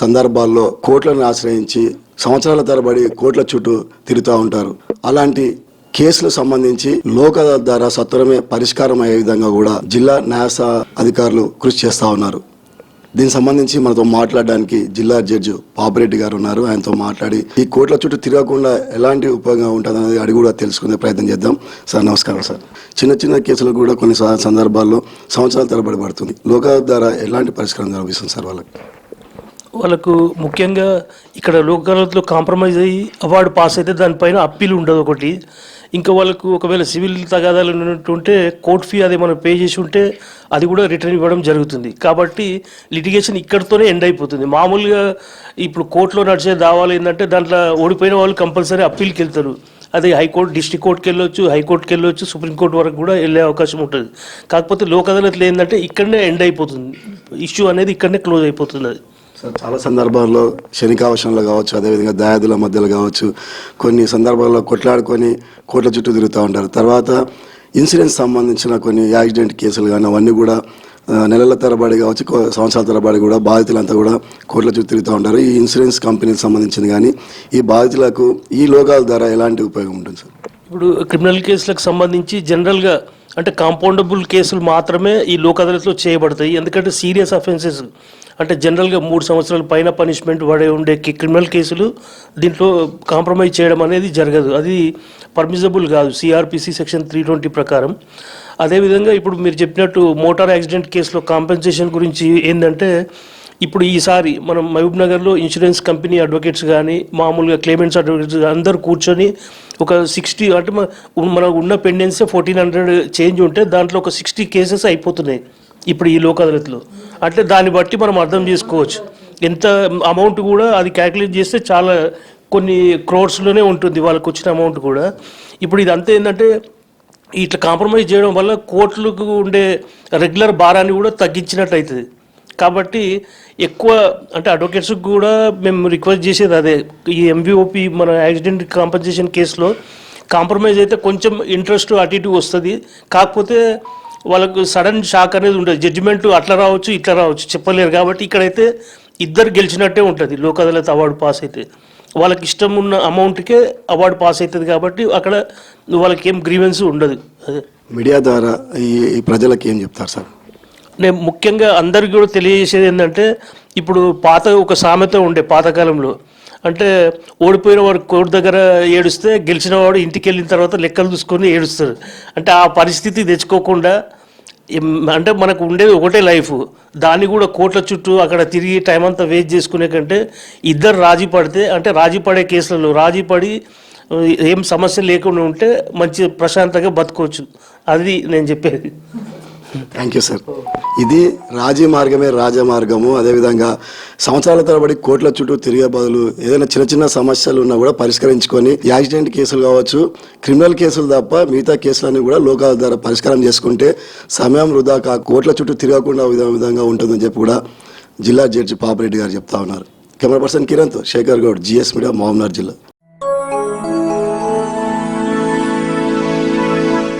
సందర్భాల్లో కోర్టులను ఆశ్రయించి సంవత్సరాల తరబడి కోర్టుల చుట్టూ తిరుగుతూ ఉంటారు. అలాంటి కేసులకు సంబంధించి లోక ద్వారా సత్వరమే పరిష్కారం అయ్యే విధంగా కూడా జిల్లా న్యాస అధికారులు కృషి చేస్తూ ఉన్నారు. దీనికి సంబంధించి మనతో మాట్లాడడానికి జిల్లా జడ్జి పాపిరెడ్డి గారు ఉన్నారు. ఆయనతో మాట్లాడి ఈ కోర్టుల చుట్టూ తిరగకుండా ఎలాంటి ఉపయోగం ఉంటుంది అనేది అడిగి కూడా తెలుసుకునే ప్రయత్నం చేద్దాం. సార్ నమస్కారం సార్. చిన్న చిన్న కేసులు కూడా కొన్ని సందర్భాల్లో సంవత్సరాల తరబడి పడుతుంది. లోక ద్వారా ఎలాంటి పరిష్కారం కనిపిస్తుంది సార్ వాళ్ళకి? వాళ్ళకు ముఖ్యంగా ఇక్కడ లోకాలతో కాంప్రమైజ్ అయ్యి అవార్డు పాస్ అయితే దానిపైన అప్పీల్ ఉండదు ఒకటి. ఇంకా వాళ్ళకు ఒకవేళ సివిల్ తగాదాలు ఉన్నట్టుంటే కోర్ట్ ఫీ అది మనం పే చేసి ఉంటే అది కూడా రిటర్న్ ఇవ్వడం జరుగుతుంది. కాబట్టి లిటిగేషన్ ఇక్కడితోనే ఎండ్ అయిపోతుంది. మామూలుగా ఇప్పుడు కోర్టులో నడిచే దావాలు ఏంటంటే దాంట్లో ఓడిపోయిన వాళ్ళు కంపల్సరీ అప్పీల్కి వెళ్తారు. అదే హైకోర్టు డిస్టిక్ కోర్టుకి వెళ్ళొచ్చు హైకోర్టుకి వెళ్ళొచ్చు సుప్రీంకోర్టు వరకు కూడా వెళ్ళే అవకాశం ఉంటుంది. కాకపోతే లోక్ అదాలత్లో ఏంటంటే ఇక్కడనే ఎండ్ అయిపోతుంది. ఇష్యూ అనేది ఇక్కడనే క్లోజ్ అయిపోతుంది. అది సార్ చాలా సందర్భాల్లో శనికావశంలో కావచ్చు అదేవిధంగా దాయాదుల మధ్యలో కావచ్చు కొన్ని సందర్భాల్లో కొట్లాడుకొని కోట్ల చుట్టూ తిరుగుతూ ఉంటారు. తర్వాత ఇన్సూరెన్స్ సంబంధించిన కొన్ని యాక్సిడెంట్ కేసులు కానీ అవన్నీ కూడా నెలల తరబడి కావచ్చు సంవత్సరాల తరబడి కూడా బాధితులంతా కూడా కోట్ల చుట్టూ తిరుగుతూ ఉంటారు. ఈ ఇన్సూరెన్స్ కంపెనీకి సంబంధించిన కానీ ఈ బాధితులకు ఈ లోగాల ద్వారా ఎలాంటి ఉపయోగం ఉంటుంది సార్? ఇప్పుడు క్రిమినల్ కేసులకు సంబంధించి జనరల్గా అంటే కాంపౌండబుల్ కేసులు మాత్రమే ఈ లోక్ అదాలత్లో చేయబడతాయి. ఎందుకంటే సీరియస్ అఫెన్సెస్ అంటే జనరల్గా మూడు సంవత్సరాల పైన పనిష్మెంట్ పడే ఉండే క్రిమినల్ కేసులు దీంట్లో కాంప్రమైజ్ చేయడం అనేది జరగదు. అది పర్మిజబుల్ కాదు. సిఆర్పిసి సెక్షన్ త్రీ ట్వంటీ ప్రకారం. అదేవిధంగా ఇప్పుడు మీరు చెప్పినట్టు మోటార్ యాక్సిడెంట్ కేసులో కాంపెన్సేషన్ గురించి ఏంటంటే ఇప్పుడు ఈసారి మనం మహబూబ్ నగర్లో ఇన్సూరెన్స్ కంపెనీ అడ్వకేట్స్ కానీ మామూలుగా క్లెయిమెంట్స్ అడ్వకేట్స్ అందరు కూర్చొని ఒక సిక్స్టీ అంటే మనకు ఉన్న పెండెన్సీ ఫోర్టీన్ హండ్రెడ్ చేంజ్ ఉంటే దాంట్లో ఒక సిక్స్టీ కేసెస్ అయిపోతున్నాయి. ఇప్పుడు ఈ లోక్ అంటే దాన్ని బట్టి మనం అర్థం చేసుకోవచ్చు. ఎంత అమౌంట్ కూడా అది క్యాల్కులేట్ చేస్తే చాలా కొన్ని క్రోర్స్లోనే ఉంటుంది వాళ్ళకి వచ్చిన అమౌంట్ కూడా. ఇప్పుడు ఇదంతా ఏంటంటే ఇట్లా కాంప్రమైజ్ చేయడం వల్ల కోర్టులకు ఉండే రెగ్యులర్ భారాన్ని కూడా తగ్గించినట్టు అవుతుంది కాబట్టి ఎక్కువ అంటే అడ్వకేట్స్కి కూడా మేము రిక్వెస్ట్ చేసేది అదే. ఈ ఎంవిఓపి మన యాక్సిడెంట్ కాంపన్సేషన్ కేసులో కాంప్రమైజ్ అయితే కొంచెం ఇంట్రెస్ట్ అటు ఇటు వస్తుంది. కాకపోతే వాళ్ళకు సడన్ షాక్ అనేది ఉంటుంది జడ్జిమెంట్ అట్లా రావచ్చు ఇట్లా రావచ్చు చెప్పలేరు. కాబట్టి ఇక్కడైతే ఇద్దరు గెలిచినట్టే ఉంటుంది. లోక్ అదాలత్ అవార్డు పాస్ అయితే. వాళ్ళకి ఇష్టం ఉన్న అమౌంట్కే అవార్డు పాస్ అవుతుంది కాబట్టి అక్కడ వాళ్ళకి ఏం గ్రీవెన్స్ ఉండదు. మీడియా ద్వారా ఈ ఈ ప్రజలకు ఏం చెప్తారు సార్? నేను ముఖ్యంగా అందరికీ కూడా తెలియజేసేది ఏంటంటే ఇప్పుడు పాత ఒక సామెత ఉండే పాతకాలంలో అంటే ఓడిపోయిన వాడు కోర్టు దగ్గర ఏడుస్తే గెలిచిన వాడు ఇంటికి వెళ్ళిన తర్వాత లెక్కలు చూసుకొని ఏడుస్తారు. అంటే ఆ పరిస్థితి తెచ్చుకోకుండా అంటే మనకు ఉండేది ఒకటే లైఫ్. దాన్ని కూడా కోట్ల చుట్టూ అక్కడ తిరిగి టైం అంతా వేస్ట్ చేసుకునే కంటే ఇద్దరు రాజీ పడితే అంటే రాజీ పడే కేసులలో రాజీ పడి ఏం సమస్య లేకుండా ఉంటే మంచి ప్రశాంతంగా బతుకోవచ్చు. అది నేను చెప్పేది. థ్యాంక్ యూ సార్ ఇది రాజీ మార్గమే రాజమార్గము అదేవిధంగా సంవత్సరాల తరబడి కోట్ల చుట్టూ తిరిగే బదులు ఏదైనా చిన్న చిన్న సమస్యలు ఉన్నా కూడా పరిష్కరించుకొని యాక్సిడెంట్ కేసులు కావచ్చు క్రిమినల్ కేసులు తప్ప మిగతా కేసులన్నీ కూడా లోకాల ద్వారా పరిష్కారం చేసుకుంటే సమయం వృధా కా కోట్ల చుట్టూ తిరగకుండా విధంగా ఉంటుందని చెప్పి కూడా జిల్లా జడ్జి పాపిరెడ్డి గారు చెప్తా ఉన్నారు. కెమెరా పర్సన్ కిరణ్తో శేఖర్ గౌడ్ జిఎస్ మీడియా మహబూబ్నగర్ జిల్లా.